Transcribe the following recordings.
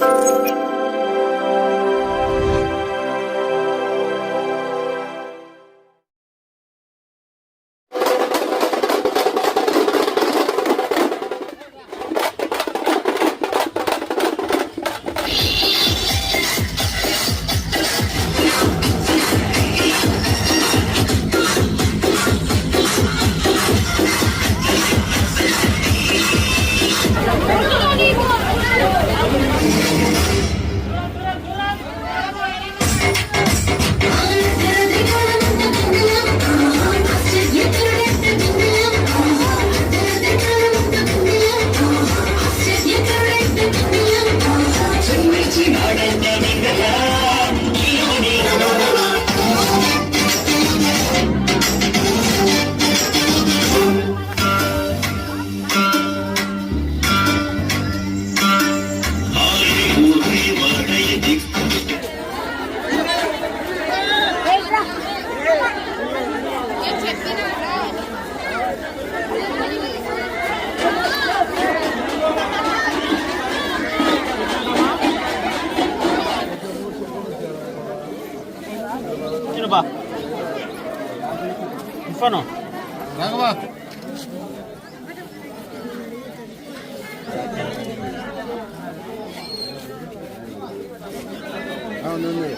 Música ఇఫాను Raghava అవునండి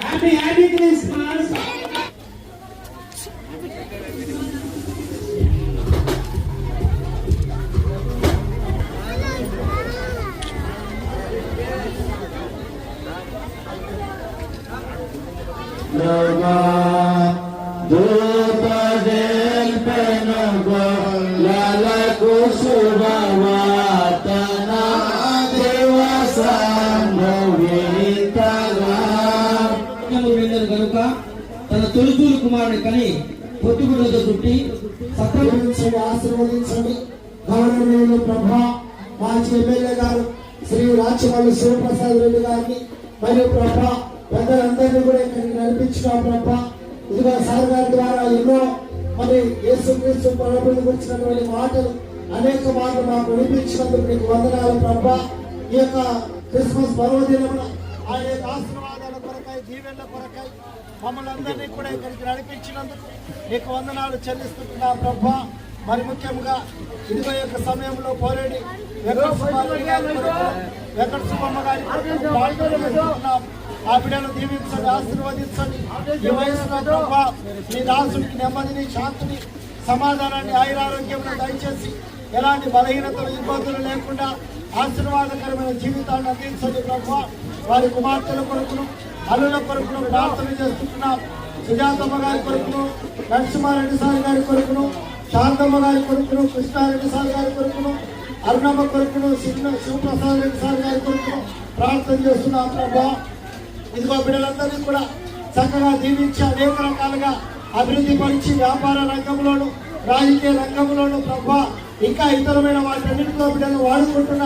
Happy, happy Christmas. Dharma, Dharma. తన కుమారుని కని పొత్తుగుడ్డతో చుట్టి సత్రం ఆశీర్వదించండి. గవర్నమెంట్ ప్రభా మాజీ ఎమ్మెల్యే గారు శ్రీ రాచమల్లి శివప్రసాద్ రెడ్డి గారిని మరియు ప్రభా పెద్దలందరినీ కూడా ఇక్కడికి నడిపించిన ప్రభా. ఇదిగో సార్ గారి ద్వారా ఎన్నో మరి యేసుక్రీస్తు ప్రభుని గురించినటువంటి మాటలు అనేక మాటలు మాకు వినిపించినందుకు నీకు వందనాలు ప్రభా. ఈ యొక్క క్రిస్మస్ పర్వదినమున ఆ యొక్క ఆశీర్వాదాల కొరకై దీవెనల కొరకై మమ్మల్ని అందరినీ కూడా ఇక్కడికి నడిపించినందుకు నీకు వందనాలు చెల్లిస్తున్నా ప్రభా. మరి ముఖ్యంగా ఇదిగో యొక్క సమయంలో పోరేడి వెంకట గారి సుబ్బమ్మ గారి కొరకు ఆ బిడ్డను దీవించండి ఆశీర్వదించండి. ఈ వయసులో ప్రభా మీ దాసుడికి నెమ్మదిని శాంతిని సమాధానాన్ని ఆయురారోగ్యమును దయచేసి ఎలాంటి బలహీనతలు ఇబ్బందులు లేకుండా ఆశీర్వాదకరమైన జీవితాన్ని అందించండి ప్రభావ వారి కుమార్తెల కొరకును అల్లుల కొరకును ప్రార్థన చేస్తున్నాం సుజాతమ్మ గారి కొరకును నరసింహారెడ్డి సార్ గారి కొరకును శాంతమ్మ గారి కొరకును కృష్ణారెడ్డి సార్ గారి కొరకును అరుణమ్మ కొరకును శివప్రసాద్ రెడ్డి సార్ గారి కొరకును ప్రార్థన చేస్తున్నాం ప్రభా. ఇదిగో బిడ్డలందరినీ కూడా చక్కగా దీవించి అనేక రకాలుగా అభివృద్ధి పరిచి వ్యాపార రంగంలోను రాజకీయ రంగంలోను ప్రభా ఇంకా ఇతరమైన వాటన్నిటిలో బిడ్డలు వాడుకుంటున్న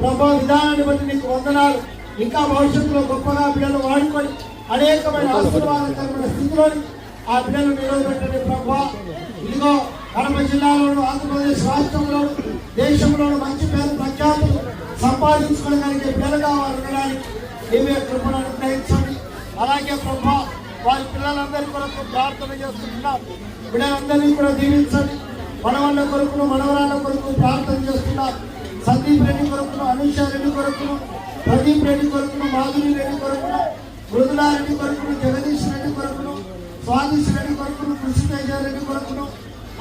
ప్రభా విధానాన్ని బట్టి నీకు వందనాలు. ఇంకా భవిష్యత్తులో గొప్పగా బిడ్డలు వాడుకొని అనేకమైన ఆశీర్వాదకరమైన స్థితిలోని ఆ బిడ్డలు నిలవబెట్టండి ప్రభా. ఇదిగో కడప జిల్లాలోను ఆంధ్రప్రదేశ్ రాష్ట్రంలోను దేశంలోను మంచి పేరు ప్రఖ్యాతులు సంపాదించుకోవడానికి బిడ్డలుగా వారు ఉండడానికి ఏమే కృపను అనుగ్రహించండి అలాగే ప్రభా వారి పిల్లలందరి కొరకు ప్రార్థన చేస్తున్నాం బిడ్డలందరినీ కూడా దీవించండి. మనవళ్ళ కొరకును మనవరాళ్ళ కొరకు ప్రార్థన చేస్తున్నాం సందీప్ రెడ్డి కొరకును అనుష రెడ్డి కొరకును ప్రదీప్ రెడ్డి కొరకును మాధురి రెడ్డి కొరకును మృదులారెడ్డి కొరకును జగదీష్ రెడ్డి కొరకును స్వాదీష్ రెడ్డి కొరకును కృష్ణతేజ రెడ్డి కొరకును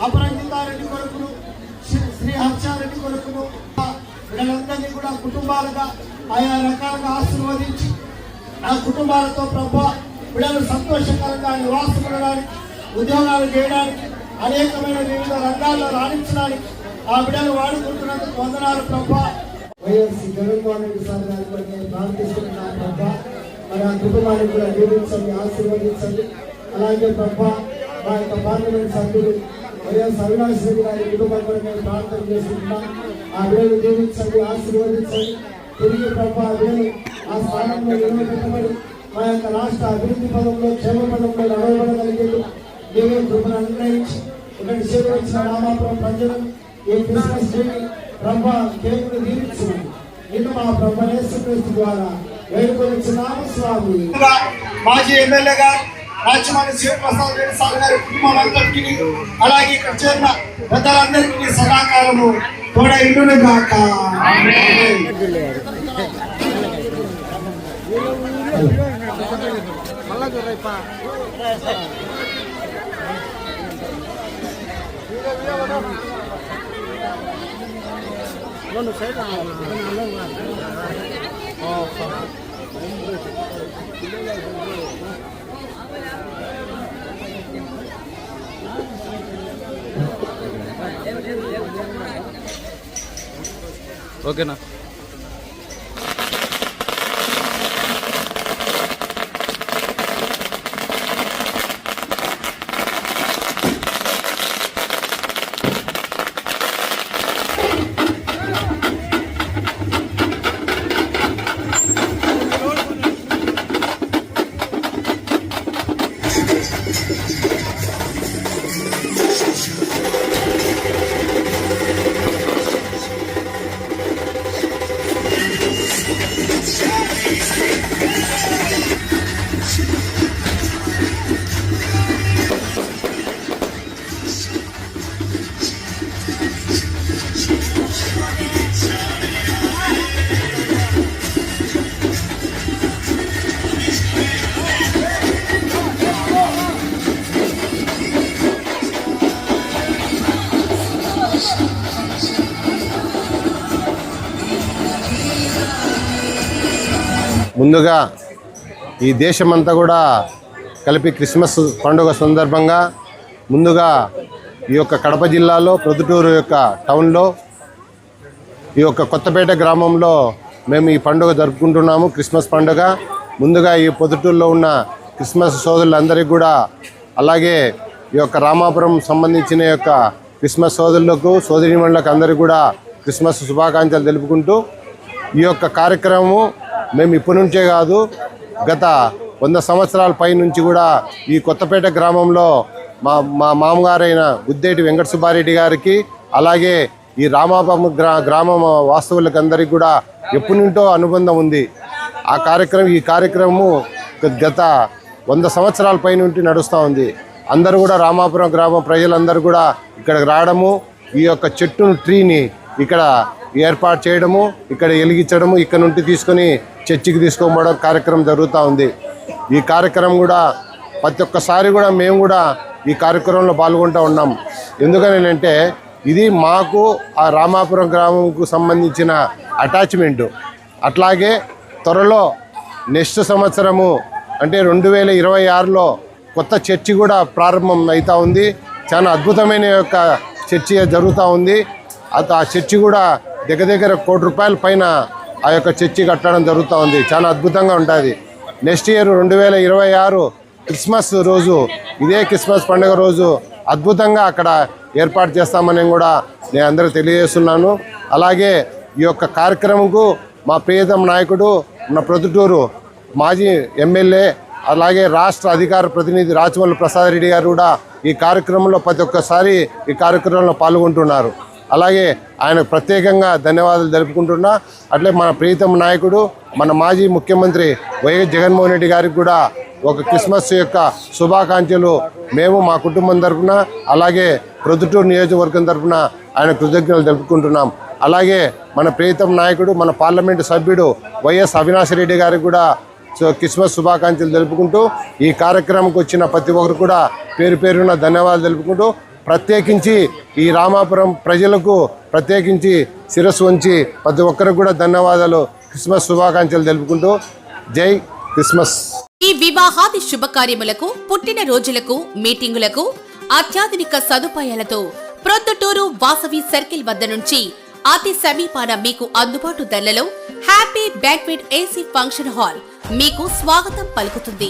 అపరంజితారెడ్డి కొరకును శ్రీ- శ్రీ హర్షారెడ్డి కొరకును వీళ్ళందరినీ కూడా కుటుంబాలుగా ఆయా రకాలుగా ఆశీర్వదించి ఆ కుటుంబాలతో ప్రభా వీళ్ళను సంతోషకరంగా నివాసం ఉండడానికి ఉద్యోగాలు చేయడానికి అనేకమైన వివిధ రంగాల్లో రాణించడానికి ఆ బిడ్డలు వాడుకుంటున్నందుకు వందనాలు ప్రభా. వైఎస్ జగన్మోహన్ రెడ్డి సార్ గారి కూడా నేను ప్రార్థిస్తున్నాను ప్రభా. మరి ఆ కుటుంబాన్ని కూడా దీవించండి ఆశీర్వదించండి. అలాగే ప్రభా మా యొక్క పార్లమెంట్ సభ్యులు వైఎస్ అవినాష్ రెడ్డి గారి కుటుంబం కూడా నేను ప్రార్థన చేస్తున్నాం ఆ వేలు దీవించండి ఆశీర్వదించండి. తిరిగి ప్రభా ఆ బిడ్డను ఆ స్థానంలో నిలబెట్టబడి మా యొక్క రాష్ట్ర అభివృద్ధి పదంలో క్షేమ పదంలో నడవబడగలిగేది దేవుని కృపను అనుగ్రహించి ఇక్కడ సేవించిన రామాపురం ప్రజలు ఈ క్రిస్మస్ డేని ప్రభా దేవుడు దీవించున్నాడు నిన్ను మా ప్రభు యేసుక్రీస్తు ద్వారా వేడుకొనిచున్నాము స్వామి. మాజీ ఎమ్మెల్యే గారు రాజమాని శివప్రసాద్ రెడ్డి సార్ గారి కుటుంబం అంతటికి అలాగే ఇక్కడ చేరిన పెద్దలందరికీ సదాకాలము తోడ ఇల్లును గాక ఓకేనా ముందుగా ఈ దేశమంతా కూడా కలిపి క్రిస్మస్ పండుగ సందర్భంగా ముందుగా ఈ యొక్క కడప జిల్లాలో ప్రొద్దుటూరు యొక్క టౌన్లో ఈ యొక్క కొత్తపేట గ్రామంలో మేము ఈ పండుగ జరుపుకుంటున్నాము క్రిస్మస్ పండుగ. ముందుగా ఈ పొద్దుటూరులో ఉన్న క్రిస్మస్ సోదరులందరికీ కూడా అలాగే ఈ యొక్క రామాపురం సంబంధించిన యొక్క క్రిస్మస్ సోదరులకు సోదరిమణులకు అందరికీ కూడా క్రిస్మస్ శుభాకాంక్షలు తెలుపుకుంటూ ఈ యొక్క కార్యక్రమము మేము ఇప్పటి నుంచే కాదు గత వంద సంవత్సరాల పై నుంచి కూడా ఈ కొత్తపేట గ్రామంలో మా మా మామగారైన గుద్దేటి వెంకట సుబ్బారెడ్డి గారికి అలాగే ఈ రామాపురం గ్రా గ్రామం వాస్తవులకందరికీ కూడా ఎప్పటి నుంటో అనుబంధం ఉంది. ఆ కార్యక్రమం ఈ కార్యక్రమము గత వంద సంవత్సరాల పై నుండి నడుస్తూ ఉంది. అందరూ కూడా రామాపురం గ్రామ ప్రజలందరూ కూడా ఇక్కడికి రావడము ఈ యొక్క చెట్టును ట్రీని ఇక్కడ ఏర్పాటు చేయడము ఇక్కడ వెలిగించడము ఇక్కడ నుండి తీసుకొని చర్చికి తీసుకోబోవడం కార్యక్రమం జరుగుతూ ఉంది. ఈ కార్యక్రమం కూడా ప్రతి ఒక్కసారి కూడా మేము కూడా ఈ కార్యక్రమంలో పాల్గొంటూ ఉన్నాం. ఎందుకని అంటే ఇది మాకు ఆ రామాపురం గ్రామంకు సంబంధించిన అటాచ్మెంటు. అట్లాగే త్వరలో నెక్స్ట్ సంవత్సరము అంటే రెండు వేల ఇరవై ఆరులో కొత్త చర్చి కూడా ప్రారంభం అవుతూ ఉంది. చాలా అద్భుతమైన యొక్క చర్చి జరుగుతూ ఉంది. అత ఆ చర్చి కూడా దగ్గర దగ్గర కోటి రూపాయల పైన ఆ యొక్క చర్చి కట్టడం జరుగుతూ ఉంది. చాలా అద్భుతంగా ఉంటుంది. నెక్స్ట్ ఇయర్ రెండు వేల ఇరవై ఆరు క్రిస్మస్ రోజు ఇదే క్రిస్మస్ పండుగ రోజు అద్భుతంగా అక్కడ ఏర్పాటు చేస్తామని కూడా నేను అందరూ తెలియజేస్తున్నాను. అలాగే ఈ యొక్క కార్యక్రమంకు మా ప్రియతమ నాయకుడు మన ప్రొద్దుటూరు మాజీ ఎమ్మెల్యే అలాగే రాష్ట్ర అధికార ప్రతినిధి రాచమల్లి ప్రసాద్ రెడ్డి గారు కూడా ఈ కార్యక్రమంలో ప్రతి ఒక్కసారి ఈ కార్యక్రమంలో పాల్గొంటున్నారు. అలాగే ఆయనకు ప్రత్యేకంగా ధన్యవాదాలు జరుపుకుంటున్నా అట్లే మన ప్రీతమ నాయకుడు మన మాజీ ముఖ్యమంత్రి వైఎస్ జగన్మోహన్ రెడ్డి గారికి కూడా ఒక క్రిస్మస్ యొక్క శుభాకాంక్షలు మేము మా కుటుంబం తరఫున అలాగే ప్రొద్దుటూరు నియోజకవర్గం తరఫున ఆయన కృతజ్ఞతలు జరుపుకుంటున్నాం అలాగే మన ప్రీతం నాయకుడు మన పార్లమెంటు సభ్యుడు వైఎస్ అవినాష్ రెడ్డి గారికి కూడా సో క్రిస్మస్ శుభాకాంక్షలు తెలుపుకుంటూ ఈ కార్యక్రమంకి వచ్చిన ప్రతి ఒక్కరు కూడా పేరు పేరున ధన్యవాదాలు తెలుపుకుంటూ ప్రత్యేకించి ఈ రామాపురం ప్రజలకు ప్రత్యేకించి శిరస్సు ఉంచి ప్రతి ఒక్కరికి కూడా ధన్యవాదాలు. క్రిస్మస్ శుభాకాంక్షలు తెలుపుకుంటూ జై క్రిస్మస్. ఈ వివాహాది శుభకార్యములకు పుట్టిన రోజులకు మీటింగులకు అత్యాధునిక సదుపాయాలతో ప్రొద్దుటూరు వాసవి సర్కిల్ వద్ద నుంచి అతి సమీపాన మీకు అందుబాటు ధరలలో happy banquet AC function hall మీకు స్వాగతం పలుకుతుంది.